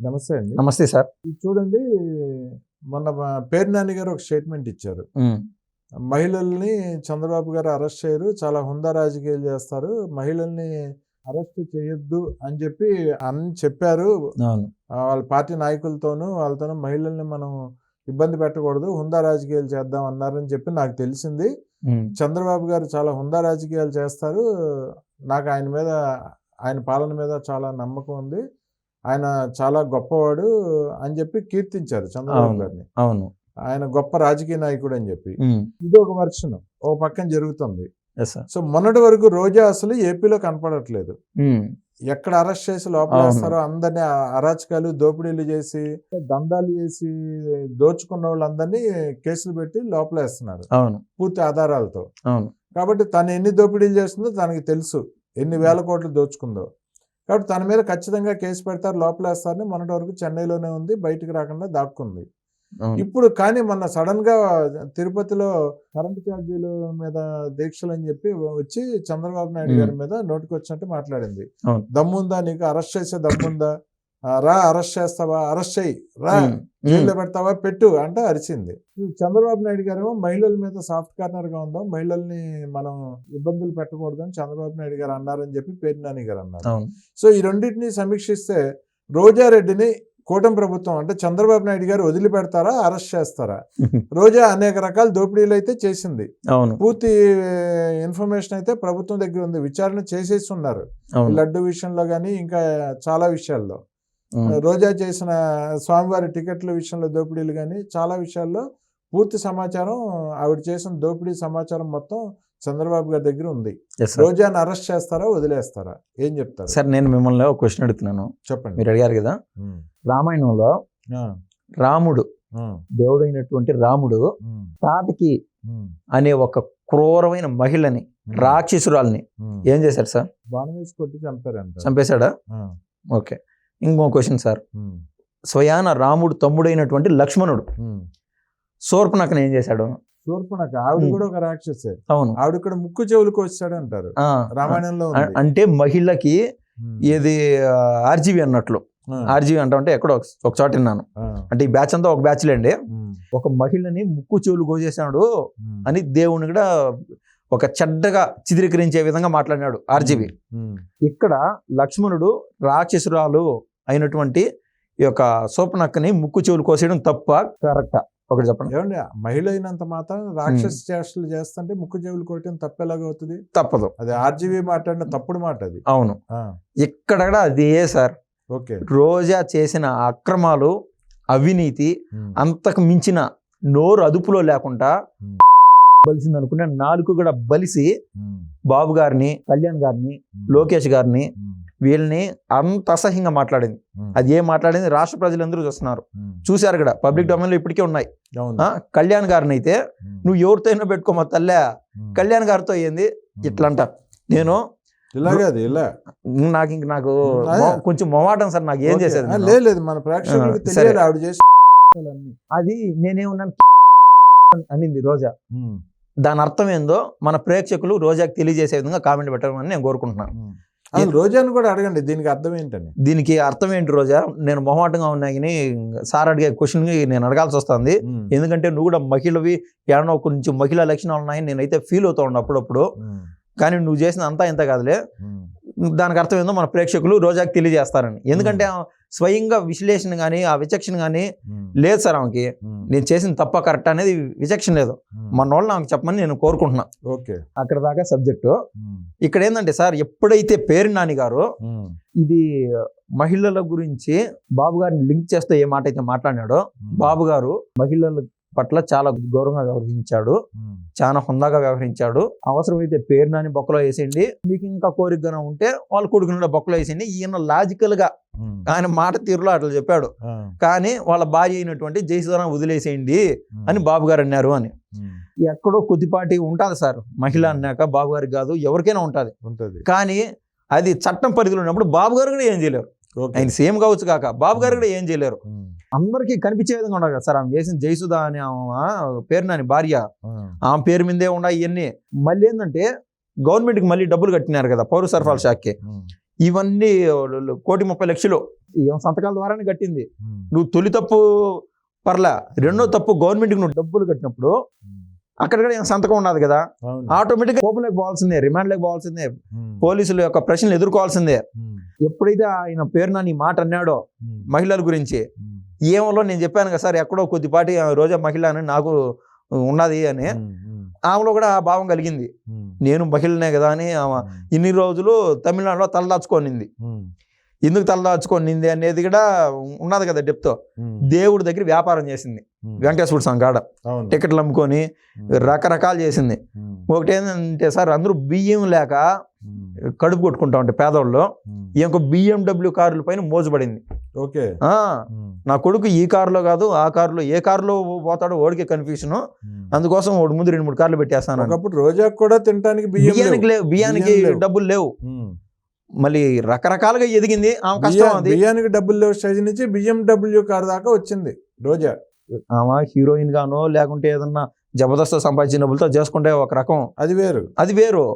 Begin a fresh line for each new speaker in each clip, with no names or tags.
నమస్తే అండి.
నమస్తే సార్.
చూడండి మొన్న పేరు నాని గారు ఒక స్టేట్మెంట్ ఇచ్చారు. మహిళల్ని చంద్రబాబు గారు అరెస్ట్ చేయరు చాలా హుందా రాజకీయాలు చేస్తారు మహిళల్ని అరెస్ట్ చేయొద్దు అని చెప్పి అని చెప్పారు. వాళ్ళ పార్టీ నాయకులతోనూ వాళ్ళతోనూ మహిళల్ని మనం ఇబ్బంది పెట్టకూడదు హుందా రాజకీయాలు చేద్దాం అన్నారని చెప్పి నాకు తెలిసింది. చంద్రబాబు గారు చాలా హుందా రాజకీయాలు చేస్తారు. నాకు ఆయన మీద ఆయన పాలన మీద చాలా నమ్మకం ఉంది. ఆయన చాలా గొప్పవాడు అని చెప్పి కీర్తించారు చంద్రబాబు. గారిని.
అవును.
ఆయన గొప్ప రాజకీయ నాయకుడు అని చెప్పి. ఇది ఒక వర్షన్. ఒక పక్కన జరుగుతుంది. సో మొన్నటి వరకు రోజా అసలు ఏపీలో కనపడట్లేదు. ఎక్కడ అరెస్ట్ చేసి లోపలేస్తారో అందరినీ అరాచకాలు దోపిడీలు చేసి దందాలు చేసి దోచుకున్న వాళ్ళందరినీ కేసులు పెట్టి లోపలేస్తున్నారు
అవును.
పూర్తి ఆధారాలతో.
అవును.
కాబట్టి తను ఎన్ని దోపిడీలు చేస్తుందో తనకి తెలుసు. ఎన్ని వేల కోట్లు దోచుకుందో. కాబట్టి తన మీద ఖచ్చితంగా కేసు పెడతారు లోపలేస్తారని మొన్నటి వరకు చెన్నైలోనే ఉంది బయటికి రాకుండా దాక్కుంది. ఇప్పుడు కానీ మొన్న సడన్గా తిరుపతిలో కరెంటు ఛార్జీల మీద దీక్షలు అని చెప్పి వచ్చి చంద్రబాబు నాయుడు. గారి మీద నోటికి వచ్చినట్టు మాట్లాడింది. దమ్ముందా నీకు? అరెస్ట్ చేసే దమ్ముందా? రా అరెస్ట్ చేస్తావా? అరెస్ట్ చేయి. రా. జైల్లో పెడతావా? పెట్టు అంటే అరిచింది. చంద్రబాబు నాయుడు గారు మహిళల మీద సాఫ్ట్ కార్నర్గా ఉందాం. మహిళల్ని మనం ఇబ్బందులు పెట్టకూడదని చంద్రబాబు నాయుడు గారు అన్నారని చెప్పి పేరు నాని గారు అన్నారు. సో ఈ రెండింటిని సమీక్షిస్తే రోజారెడ్డిని కూటమి ప్రభుత్వం అంటే చంద్రబాబు నాయుడు గారు వదిలిపెడతారా? అరెస్ట్ చేస్తారా? రోజా అనేక రకాల దోపిడీలు అయితే చేసింది. పూర్తి ఇన్ఫర్మేషన్ అయితే ప్రభుత్వం దగ్గర ఉంది. విచారణ చేసేసి ఉన్నారు. లడ్డు విషయంలో కానీ ఇంకా చాలా విషయాల్లో. రోజా చేసిన స్వామివారి టికెట్ల విషయంలో దోపిడీలు కానీ చాలా విషయాల్లో పూర్తి సమాచారం ఆవిడ చేసిన దోపిడీ సమాచారం మొత్తం చంద్రబాబు గారి దగ్గర ఉంది. రోజాని అరెస్ట్ చేస్తారా వదిలేస్తారా? ఏం చెప్తారు?
సార్ నేను మిమ్మల్ని ఒక క్వశ్చన్ అడుగుతున్నాను.
చెప్పండి.
మీరు అడిగారు కదా? రామాయణంలో రాముడు
ఉమ్,
దేవుడైనటువంటి రాముడు
ఉమ్,
అనే ఒక క్రూరమైన మహిళని రాక్షసురాల్ని. ఏం చేశారు సార్
బాణం వేసి కొట్టి చంపారంట.
చంపేశాడా? ఓకే. ఇంకో క్వశ్చన్ సార్. స్వయాన రాముడు తమ్ముడైనటువంటి లక్ష్మణుడు.
ఉమ్.
శూర్పణఖను ఏం చేశాడు?
శూర్పణఖ ఆవిడ. కూడా ఒక రాక్షసే.
అవును.
ఆవిడ ఇక్కడ ముక్కు చెవులకు వచ్చాడు అంటారు రామాయణంలో
అంటే మహిళకి ఏది ఆర్జీవి అన్నట్లు. ఆర్జీవి అంటే ఎక్కడో ఒక- చోట విన్నాను. అంటే ఈ బ్యాచ్ అంతా ఒక బ్యాచ్ లేండి.
ఉమ్,
ఒక మహిళని ముక్కు చెవులు
ఉమ్,
అని దేవుని కూడా ఒక చెడ్డగా చిత్రీకరించే విధంగా మాట్లాడినాడు ఆర్జీవి. ఇక్కడ లక్ష్మణుడు రాక్షసురాలు అయినటువంటి ఈ యొక్క సోపనక్కని ముక్కు చెవులు కోసేయడం తప్ప కరెక్టా? ఒకటి చెప్పండి.
ఏమండి మహిళ అయినంత మాత్రం రాక్షస చేష్టలు చేస్తుంటే ముక్కు చెవులు కొట్టడం తప్పేలాగా అవుతుంది?
తప్పదు.
అది ఆర్జీవీ మాట్లాడిన తప్పుడు మాట అది.
అవును. ఇక్కడ కూడా అదే సార్?
ఓకే.
రోజా చేసిన అక్రమాలు అవినీతి అంతకు మించిన నోరు అదుపులో లేకుండా. బలిసింది అనుకునే నాలుగు కూడా బలిసి బాబు గారిని కళ్యాణ్ గారిని లోకేష్ గారిని వీళ్ళని అంత అసహ్యంగా మాట్లాడింది. అది ఏం మాట్లాడింది? రాష్ట్ర ప్రజలందరూ చూస్తున్నారు. చూశారు కూడా. పబ్లిక్ డొమైన్లో ఇప్పటికే ఉన్నాయి. కళ్యాణ్ గారిని అయితే నువ్వు ఎవరితో అయినా పెట్టుకోమా తల్లే? కళ్యాణ్ గారితో
ఉమ్.
ఇట్లంట. నేను
ఇలాగే అది ఇలా.
నాకు ఇంక నాకు కొంచెం మొవాటం సార్ నాకు ఏం. చేసేది?
లేదు మన ప్రేక్షకులకు. ఆవిడ చేసి.
అది నేనేమన్నాను అనింది రోజా. దాని అర్థం ఏందో మన ప్రేక్షకులు రోజాకి తెలియజేసే విధంగా కామెంట్ పెట్టమని నేను కోరుకుంటున్నాను.
రోజాను కూడా అడగండి దీనికి అర్థం ఏంటని?
దీనికి అర్థం ఏంటి రోజా? నేను మొహమాటంగా ఉన్నా కానీ సార్ అడిగే క్వశ్చన్ నేను అడగాల్సి వస్తుంది. ఎందుకంటే నువ్వు కూడా మహిళవి ఏమన్నా కొంచెం మహిళా లక్షణాలు ఉన్నాయని నేనైతే ఫీల్ అవుతా ఉన్నా అప్పుడప్పుడు. కానీ నువ్వు చేసిన అంతా ఇంత కాదులే. దానికి అర్థం ఏందో మన ప్రేక్షకులు రోజాకి తెలియజేస్తారని. ఎందుకంటే స్వయంగా విశ్లేషణ కానీ ఆ విచక్షణ కానీ లేదు సార్ ఆమెకి. నేను చేసిన తప్ప కరెక్ట్ అనేది విచక్షణ లేదు. మన వాళ్ళు నాకు చెప్పమని నేను కోరుకుంటున్నా.
ఓకే.
అక్కడ దాకా సబ్జెక్టు. ఇక్కడ ఏంటంటే సార్ ఎప్పుడైతే పేరు నాని గారు ఇది మహిళల గురించి బాబు గారిని లింక్ చేస్తూ ఏ మాట అయితే మాట్లాడినాడో బాబు గారు మహిళల పట్ల చాలా గౌరవంగా వ్యవహరించాడు. చాలా హుందాగా వ్యవహరించాడు. అవసరమైతే పేరు నాని బొక్కలో వేసేయండి. మీకు ఇంకా కోరికగా ఉంటే వాళ్ళ కొడుకుని బొక్కలో వేసేయండి. ఈయన
లాజికల్గా
ఆయన మాట తీరులో అట్లా చెప్పాడు. కానీ వాళ్ళ భార్య అయినటువంటి జయసుధన వదిలేసేయండి అని బాబు గారు అన్నారు అని. ఎక్కడో కొద్దిపాటి ఉంటుంది సార్. మహిళ అన్నాక బాబు గారికి కాదు ఎవరికైనా ఉంటుంది.
ఉంటది.
కానీ అది చట్టం పరిధిలో ఉన్నప్పుడు బాబు గారు కూడా ఏం చేయలేరు. ఆయన సేమ్ కావచ్చు కాక. బాబు గారు కూడా ఏం చేయలేరు. అందరికీ కనిపించే విధంగా ఉండాలి కదా సార్. ఆమె చేసిన జయసుధ అని ఆమె పేరు నాని భార్య.
ఆ,
ఆమె పేరు మీదే ఉన్నాయి ఇవన్నీ. మళ్ళీ ఏంటంటే గవర్నమెంట్కి మళ్ళీ డబ్బులు కట్టినారు కదా పౌర సరఫరాల శాఖకి. ఇవన్నీ కోటి ముప్పై లక్షలు ఏం సంతకాల ద్వారానే కట్టింది. నువ్వు తొలి తప్పు పర్లా. రెండో తప్పు గవర్నమెంట్కి నువ్వు డబ్బులు కట్టినప్పుడు అక్కడ కూడా సంతకం ఉండదు కదా? ఆటోమేటిక్గా కోపంలోకి పోవాల్సిందే రిమాండ్లోకి పోవాల్సిందే పోలీసుల యొక్క ప్రశ్నలు ఎదుర్కోవాల్సిందే. ఎప్పుడైతే ఆయన పేరు నా మాట అన్నాడో మహిళల గురించి ఏమలో నేను చెప్పాను కదా సార్ ఎక్కడో కొద్దిపాటి రోజా మహిళ అని నాకు ఉన్నది అని ఆమెలో కూడా ఆ భావం కలిగింది. నేను మహిళనే కదా అని ఆమె ఇన్ని రోజులు తమిళనాడులో తలదాచుకోనింది. ఎందుకు తలదాచుకోనింది అనేది కూడా ఉన్నది కదా డెప్తో దేవుడి దగ్గర వ్యాపారం చేసింది. వెంకటేశ్వర స్వామి కాడ. టికెట్లు అమ్ముకొని రకరకాలు చేసింది. ఒకటి ఏంటంటే సార్ అందరూ బియ్యం లేక కడుపు కొట్టుకుంటా ఉంటే పేదవాళ్ళు ఇంకొక బిఎండబ్ల్యూ కారుల పైన మోజుపడింది
ఓకే.
నా కొడుకు ఈ కారులో కాదు ఆ కారులో ఏ కారులో పోతాడో ఓడికే కన్ఫ్యూషన్. అందుకోసం వాడు ముందు రెండు మూడు కార్లు పెట్టేస్తాను
ఒకప్పుడు రోజాకు కూడా తినడానికి బియ్యం
బియ్యానికి బియ్యానికి. డబ్బులు లేవు. మళ్ళీ రకరకాలుగా ఎదిగింది ఆమె కష్టం
బియ్యానికి డబ్బులు లేవు స్టేజ్ నుంచి బియ్యం డబ్ల్యూ కార్ దాకా వచ్చింది రోజా.
ఆమె హీరోయిన్ గానో లేకుంటే ఏదన్నా జబర్దస్త్ సంపాదించిన డబ్బులతో చేసుకుంటే ఒక రకం.
అది వేరు.
అది వేరు.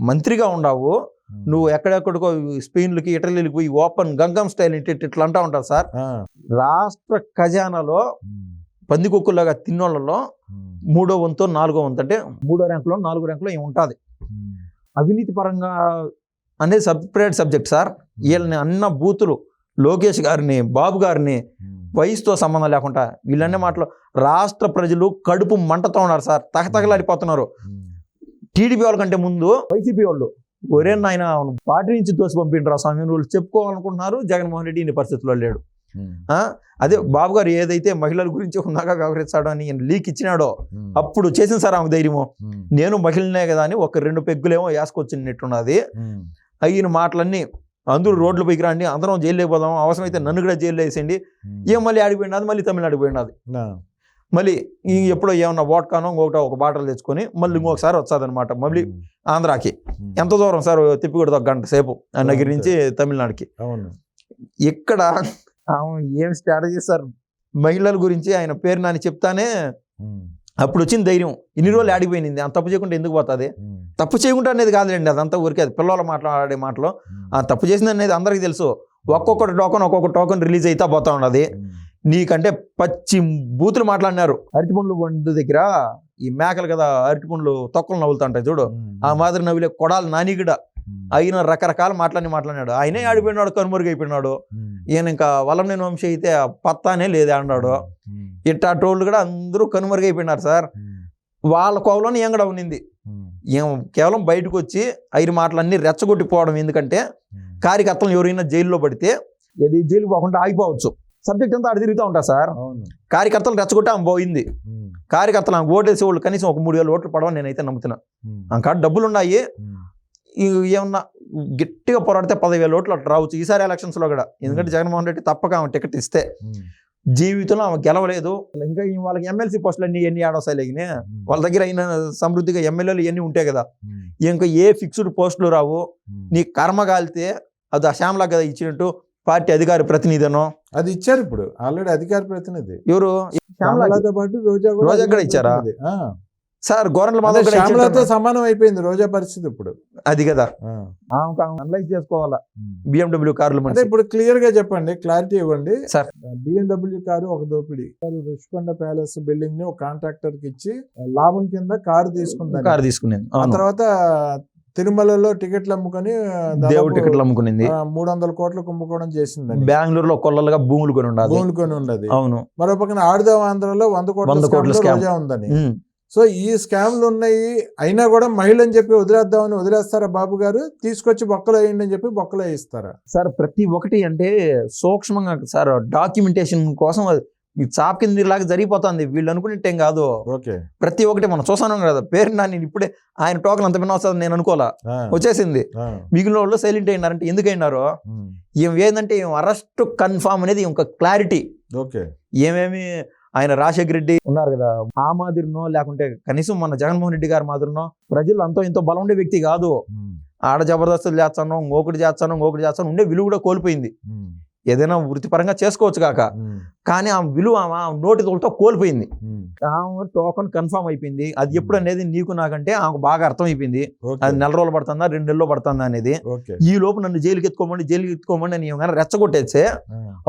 మంత్రిగా ఉండవు. నువ్వు ఎక్కడెక్కడికో స్పెయిన్లకి ఇటలీలకి పోయి open Gangnam style it it ఇట్లా అంటా ఉంటారు సార్. రాష్ట్ర ఖజానాలో పందికొక్కులాగా తిన్నోళ్ళలో మూడో వంతు నాలుగో వంతు అంటే మూడో ర్యాంకులో నాలుగో ర్యాంకులో ఏమి ఉంటుంది అవినీతి పరంగా అనేది సపరేట్ సబ్జెక్ట్ సార్. వీళ్ళని అన్న బూతులు లోకేష్ గారిని బాబు గారిని వయసుతో సంబంధం లేకుండా వీళ్ళనే మాటలు రాష్ట్ర ప్రజలు కడుపు మంటతో ఉన్నారు సార్. తగతగలాడిపోతున్నారు. టీడీపీ వాళ్ళ కంటే ముందు వైసీపీ వాళ్ళు ఒరే నాయన పార్టీ నుంచి తోసి పంపిండ్రా స్వామి వాళ్ళు చెప్పుకోవాలనుకుంటున్నారు జగన్మోహన్ రెడ్డి ఇన్ని పరిస్థితుల్లో లేడు? అదే బాబు గారు ఏదైతే మహిళల గురించి ఉన్నాగా వ్యవహరిస్తాడో అని లీక్ ఇచ్చినాడో అప్పుడు చేసిన సార్ ఆమె ధైర్యము. నేను మహిళనే కదా అని ఒక రెండు పెగ్గులేమో వేసుకొచ్చినట్టున్నది అయిన మాటలన్నీ అందరూ రోడ్లు పైకి రండి అందరం జైలు పోదాం అవసరమైతే నన్ను కూడా జైలు వేసేయండి. ఏం మళ్ళీ ఆడిపోయినది మళ్ళీ తమిళనాడు పోయినది మళ్ళీ ఎప్పుడో ఏమన్నా ఓట్కానో ఇంకొకటి ఒక బాటలు తెచ్చుకొని మళ్ళీ ఇంకొకసారి వచ్చాదనమాట మళ్ళీ ఆంధ్రాకి. ఎంత దూరం సార్? తిప్పికొడదు ఒక గంట సేపు ఆ నగిరి నుంచి తమిళనాడుకి.
అవును.
ఇక్కడ ఏం స్ట్రాటజీ సార్? మహిళల గురించి ఆయన పేరు నాని చెప్తానే అప్పుడు వచ్చిన ధైర్యం. ఇన్ని రోజులు ఆడిపోయింది అంత తప్పు చేయకుండా ఎందుకు పోతుంది? తప్పు చేయకుండా అనేది కాదులేండి. అదంతా ఊరికే అది పిల్లలు మాట్లాడే మాటలు. ఆ తప్పు చేసింది అనేది అందరికీ తెలుసు. ఒక్కొక్కటి టోకన్ ఒక్కొక్క టోకన్ రిలీజ్ అయితా పోతా ఉన్నది.
ఉమ్,
నీకంటే పచ్చి బూతులు మాట్లాడినారు. అరటిపండ్లు బండి దగ్గర ఈ మేకలు కదా అరటిపండ్లు తొక్కలు నవ్వులుతుంటాయి చూడు. ఆ మాదిరి నవ్వులే కొడాలి నానిగడ
ఉమ్,
అయిన రకరకాల మాటలని మాట్లాడినాడు. ఆయనే ఆడిపోయినాడు కనుమరుగైపోయినాడు ఈయన ఇంకా వలంనేని వంశీ అయితే ఆ పత్తానే లేదే అన్నాడు. ఇట్టా టోళ్ళు కూడా అందరూ కనుమరుగైపోయినారు సార్. వాళ్ళ కోవలోనే ఏం కూడా ఉన్నింది. కేవలం బయటకు వచ్చి ఐదు మాటలన్నీ రెచ్చగొట్టిపోవడం ఎందుకంటే కార్యకర్తలు ఎవరైనా జైల్లో పడితే ఏది జైలు పోకుండా ఆగిపోవచ్చు. సబ్జెక్ట్ అంతా అడి తిరుగుతూ ఉంటా సార్. కార్యకర్తలు రెచ్చగొట్టి ఆమె పోయింది కార్యకర్తలు ఆమె ఓటేసే వాళ్ళు కనీసం ఒక మూడు వేల ఓట్లు పడవని నేనైతే నమ్ముతున్నా. ఆమె కాడ డబ్బులు ఉన్నాయి ఏమన్నా గట్టిగా పోరాడితే పదివేల ఓట్లు అట్లా రావచ్చు. ఈసారి ఎలక్షన్స్లో కూడా. ఎందుకంటే జగన్మోహన్ రెడ్డి తప్పక ఆమె టికెట్ ఇస్తే జీవితంలో ఆమె గెలవలేదు. ఇంకా వాళ్ళకి ఎమ్మెల్సీ పోస్టులు అన్ని ఎన్ని
ఉమ్,
వాళ్ళ దగ్గర అయిన సమృద్ధిగా ఎమ్మెల్యేలు ఇవన్నీ ఉంటాయి కదా? ఇంకా ఏ ఫిక్స్డ్ పోస్టులు రావు. నీ కర్మ కాలితే అది ఆ శ్యామలా కదా ఇచ్చినట్టు పార్టీ అధికార ప్రతినిధనో?
అది ఇచ్చారు ఇప్పుడు. ఆల్రెడీ అధికార ప్రతినిధి.
ఎవరు? శ్యామలాకి.
శ్యామలతో పాటు రోజా
రోజా కూడా ఇచ్చారా? సార్ గోరంట్ల మాధవ్
శ్యామలతో. సమానం అయిపోయింది రోజా పరిస్థితి ఇప్పుడు.
అది కదా. అనలైజ్ చేసుకోవాలా? బిఎండబ్ల్యూ కార్లు
అంటే ఇప్పుడు క్లియర్గా చెప్పండి క్లారిటీ ఇవ్వండి.
సార్.
బిఎండబ్ల్యూ కారు ఒక దోపిడీ. రుషికొండ ప్యాలెస్ బిల్డింగ్ని ఒక కాంట్రాక్టర్కి ఇచ్చి లాభం కింద కారు తీసుకుందని.
కారు తీసుకునేది.
ఆ. తర్వాత తిరుమలలో టికెట్లు అమ్ముకొని
దేవుడు టికెట్లు అమ్ముకునింది.
మూడు వందల కోట్లు కుంభకోణం చేసిందని.
బెంగళూరులో కొల్లలుగా భూములు కొని ఉండాలి.
భూములు కొని ఉన్నది
అవును.
మరో పక్కన ఆడుదాం ఆంధ్రలో వంద కోట్ల
వంద కోట్ల.
రోజా ఉందని. సో ఈ స్కామ్లు ఉన్నాయి. అయినా కూడా మహిళని చెప్పి వదిలేద్దామని వదిలేస్తారా బాబు గారు? తీసుకొచ్చి బొక్కలు వేయండి అని చెప్పి బొక్కలు వేయిస్తారా?
సార్ ప్రతి ఒక్కటి అంటే సూక్ష్మంగా సార్ డాక్యుమెంటేషన్ కోసం చాప్ కింద లాగా జరిగిపోతుంది. వీళ్ళు అనుకునేటేం కాదు.
ఓకే.
ప్రతి ఒక్కటి మనం చూసాను కదా. పేరు నా నేను ఇప్పుడే ఆయన టోకన్ అంత విన్న వస్తుంది నేను అనుకోలే
ఆ,
వచ్చేసింది. మిగిలిన వాళ్ళు సైలెంట్ అయినారంటే ఎందుకు అయినారో ఏం ఏంటంటే అరెస్ట్ కన్ఫామ్ అనేది ఒక క్లారిటీ.
ఓకే.
ఏమేమి ఆయన రాజశేఖర రెడ్డి ఉన్నారు కదా ఆ మాదిరినో లేకుంటే కనీసం మన జగన్మోహన్ రెడ్డి గారి మాదిరినో ప్రజలు అంతో ఇంతో బలం ఉండే వ్యక్తి కాదు. ఆడ జబర్దస్తులు చేస్తాను ఇంకొకటి చేస్తాను ఇంకొకటి చేస్తాను ఉండే విలువ కూడా కోల్పోయింది. ఏదైనా వృత్తిపరంగా చేసుకోవచ్చు కాక. కానీ ఆ విలువ ఆమె నోటి తోలుతో కోల్పోయింది. ఆమె టోకన్ కన్ఫర్మ్ అయిపోయింది. అది ఎప్పుడు అనేది నీకు నాకంటే ఆమెకు బాగా అర్థమైపోయింది.
ఓకే.
అది నెల రోజులు పడుతుందా రెండు నెలలు పడుతుందా అనేది. ఈ లోపు నన్ను జైలుకి ఎత్తుకోమండి జైలుకి ఎత్తుకోమండి అని ఏమైనా రెచ్చగొట్టేస్తే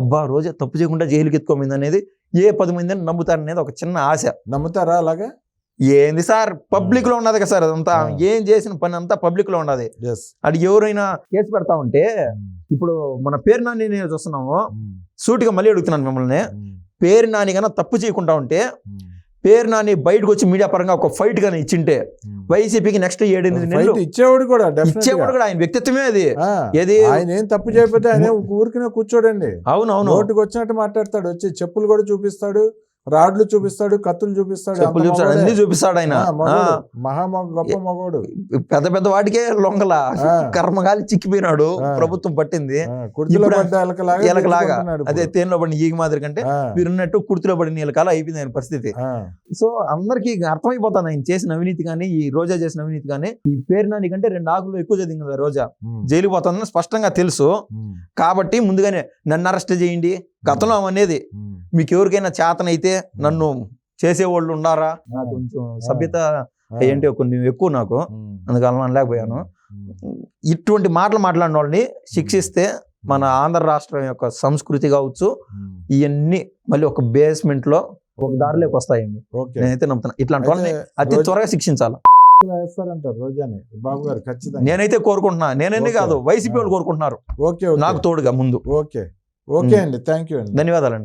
అబ్బా రోజే తప్పు చేయకుండా జైలుకి ఎత్తుకోమంది అనేది ఏ పది మంది నమ్ముతారనేది ఒక చిన్న ఆశ.
నమ్ముతారా అలాగా?
ఏంది సార్? పబ్లిక్లో ఉన్నది కదా సార్ అదంతా. ఏం చేసిన పని అంతా పబ్లిక్లో ఉన్నది. అది ఎవరైనా కేసు పెడతా ఉంటే ఇప్పుడు మన పేరు నాని నేను చూస్తున్నాము. సూటిగా మళ్ళీ అడుగుతున్నాను మిమ్మల్ని. పేరు నాని కన్నా తప్పు చేయకుండా ఉంటే పేరు నాని బయటకు వచ్చి మీడియా పరంగా ఒక ఫైట్ గానీ ఇచ్చింటే వైసీపీకి నెక్స్ట్ ఏడెనిమిది నెలలు
ఇచ్చేవాడు కూడా
ఇచ్చేవాడు కూడా ఆయన వ్యక్తిత్వమే అది. ఏది?
ఆయన ఏం తప్పు చేయకపోతే ఆయన ఊరికినే కూర్చోడండి.
అవును అవును
నోటికి వచ్చినట్టు మాట్లాడతాడు వచ్చి చెప్పులు కూడా చూపిస్తాడు రాడ్లు చూపిస్తాడు కత్తులు చూపిస్తాడు
చెప్పులు చూపిస్తాడు. అన్ని చూపిస్తాడు ఆయన.
మహా గొప్ప మగోడు.
పెద్ద పెద్ద వాటికే లొంగల. కర్మగాలి చిక్కిపోయినాడు. ప్రభుత్వం పట్టింది.
ఎలకలాగా
అదే. తేనెలో పడిన ఈగ మాదిరి కంటే మీరున్నట్టు కుర్తిలో పడిన నీళ్ళ కాలం అయిపోయింది ఆయన పరిస్థితి. సో అందరికీ అర్థమైపోతాను ఆయన చేసిన అవినీతి కానీ ఈ రోజా చేసిన అవినీతి కానీ ఈ పేరు నాని కంటే రెండు ఆకులు ఎక్కువ చదివింది కదా రోజా. జైలుకి పోతుందని స్పష్టంగా తెలుసు. కాబట్టి ముందుగానే నన్ను అరెస్ట్ చేయండి. గతంలో అనేది మీకు ఎవరికైనా చేతనైతే నన్ను చేసేవాళ్ళు ఉండారా నాకు కొంచెం సభ్యత ఏంటి కొన్ని ఎక్కువ నాకు. అందుకని అనలేకపోయాను. ఇటువంటి మాటలు మాట్లాడిన వాళ్ళని శిక్షిస్తే మన ఆంధ్ర రాష్ట్రం యొక్క సంస్కృతి కావచ్చు ఇవన్నీ మళ్ళీ ఒక బేస్మెంట్లో ఒక దారిలోకి వస్తాయండి. నేనైతే నమ్ముతున్నా. ఇట్లాంటి వాళ్ళని అతి త్వరగా శిక్షించాలి. నేనైతే కోరుకుంటున్నా. నేనన్నీ. కాదు వైసీపీ. వాళ్ళు కోరుకుంటున్నారు. నాకు తోడుగా ముందు.
ఓకే. ఓకే అండి. థ్యాంక్ యూ అండి.
ధన్యవాదాలండి.